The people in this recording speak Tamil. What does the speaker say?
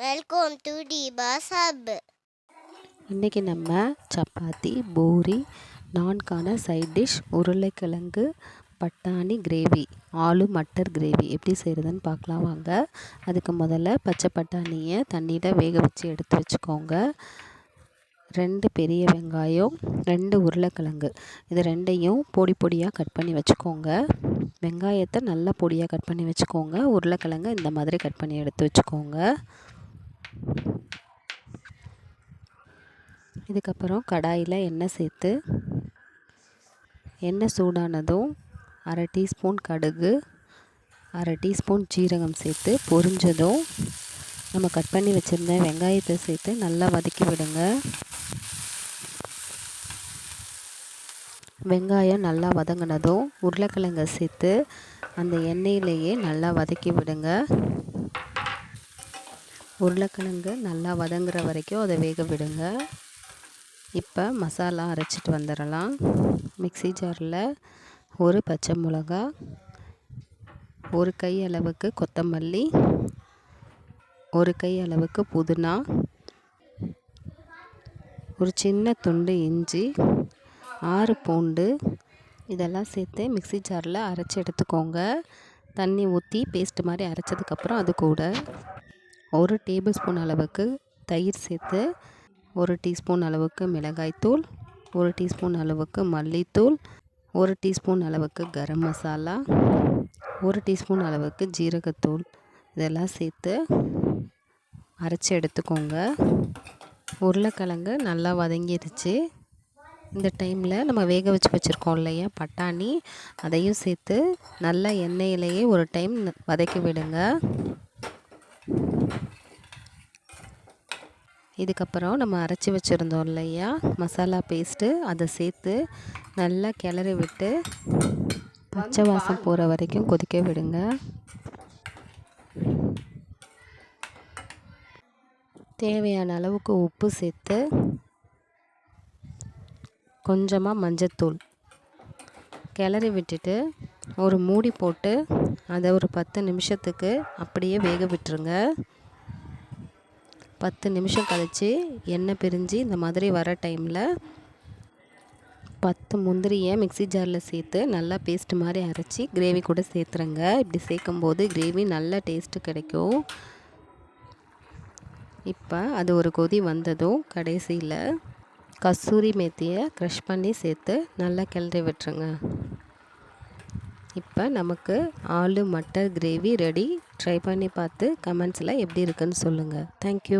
வெல்கம் டு டிபாஸ் ஹப் இன்றைக்கி நம்ம சப்பாத்தி பூரி நான்கான சைட் டிஷ் உருளைக்கிழங்கு பட்டாணி கிரேவி ஆலு மட்டர் கிரேவி எப்படி செய்கிறதுன்னு பார்க்கலாம் வாங்க. அதுக்கு முதல்ல பச்சை பட்டாணியை தண்ணியில் வேக வச்சு எடுத்து வச்சுக்கோங்க. ரெண்டு பெரிய வெங்காயம் ரெண்டு உருளைக்கிழங்கு. இது ரெண்டையும் பொடி பொடியாக கட் பண்ணி வச்சுக்கோங்க. வெங்காயத்தை நல்லா பொடியாக கட் பண்ணி வச்சுக்கோங்க. உருளைக்கிழங்கு இந்த மாதிரி கட் பண்ணி எடுத்து வச்சுக்கோங்க. இதுக்கப்புறம் கடாயில் எண்ணெய் சேர்த்து எண்ணெய் சூடானதும் அரை டீஸ்பூன் கடுகு அரை டீஸ்பூன் ஜீரகம் சேர்த்து பொரிஞ்சதும் நம்ம கட் பண்ணி வச்சுருந்த வெங்காயத்தை சேர்த்து நல்லா வதக்கி விடுங்க. வெங்காயம் நல்லா வதங்கினதும் உருளைக்கிழங்கை சேர்த்து அந்த எண்ணெயிலேயே நல்லா வதக்கி விடுங்க. உருளைக்கிழங்கு நல்லா வதங்குற வரைக்கும் அதை வேக விடுங்க. இப்போ மசாலா அரைச்சிட்டு வந்துடலாம். மிக்ஸி ஜாரில் ஒரு பச்சை மிளகா ஒரு கை அளவுக்கு கொத்தமல்லி ஒரு கை அளவுக்கு புதினா ஒரு சின்ன துண்டு இஞ்சி ஆறு பூண்டு இதெல்லாம் சேர்த்து மிக்ஸி ஜாரில் அரைச்சி எடுத்துக்கோங்க. தண்ணி ஊற்றி பேஸ்ட் மாதிரி அரைச்சதுக்கப்புறம் அது கூட. ஒரு டேபிள் ஸ்பூன் அளவுக்கு தயிர் சேர்த்து ஒரு டீஸ்பூன் அளவுக்கு மிளகாய்த்தூள் ஒரு டீஸ்பூன் அளவுக்கு மல்லித்தூள் ஒரு டீஸ்பூன் அளவுக்கு கரம் மசாலா ஒரு டீஸ்பூன் அளவுக்கு ஜீரகத்தூள். இதெல்லாம் சேர்த்து அரைச்சி எடுத்துக்கோங்க. உருளைக்கிழங்கு நல்லா வதங்கிருச்சு. இந்த டைமில் நம்ம வேக வச்சு வச்சுருக்கோம் இல்லையா பட்டாணி அதையும் சேர்த்து நல்லா எண்ணெயிலேயே ஒரு டைம் வதக்கி விடுங்க. இதுக்கப்புறம் நம்ம அரைச்சி வச்சுருந்தோம் இல்லையா? மசாலா பேஸ்ட்டு அதை சேர்த்து நல்லா கிளறி விட்டு பச்சை வாசம் போகிற வரைக்கும் கொதிக்க விடுங்க. தேவையான அளவுக்கு உப்பு சேர்த்து கொஞ்சமாக மஞ்சத்தூள் கிளறி விட்டுட்டு ஒரு மூடி போட்டு அதை ஒரு பத்து நிமிஷத்துக்கு அப்படியே வேக விட்டுருங்க. பத்து நிமிஷம் கழித்து எண்ணெய் பிரிஞ்சு இந்த மாதிரி வர டைமில் பத்து முந்திரியை மிக்ஸி ஜாரில் சேர்த்து நல்லா பேஸ்ட் மாதிரி அரைச்சி கிரேவி கூட சேர்த்துருங்க. இப்படி சேர்க்கும்போது கிரேவி நல்ல டேஸ்ட்டு கிடைக்கும். இப்போ அது ஒரு கொதி வந்ததும் கடைசியில் கஸ்தூரி மேத்தியை க்ரஷ் பண்ணி சேர்த்து நல்லா கிளறி விட்டுருங்க. இப்போ நமக்கு aloo matar gravy ready try பண்ணி பார்த்து கமெண்ட்ஸில் எப்படி இருக்குன்னு சொல்லுங்கள் தேங்க்யூ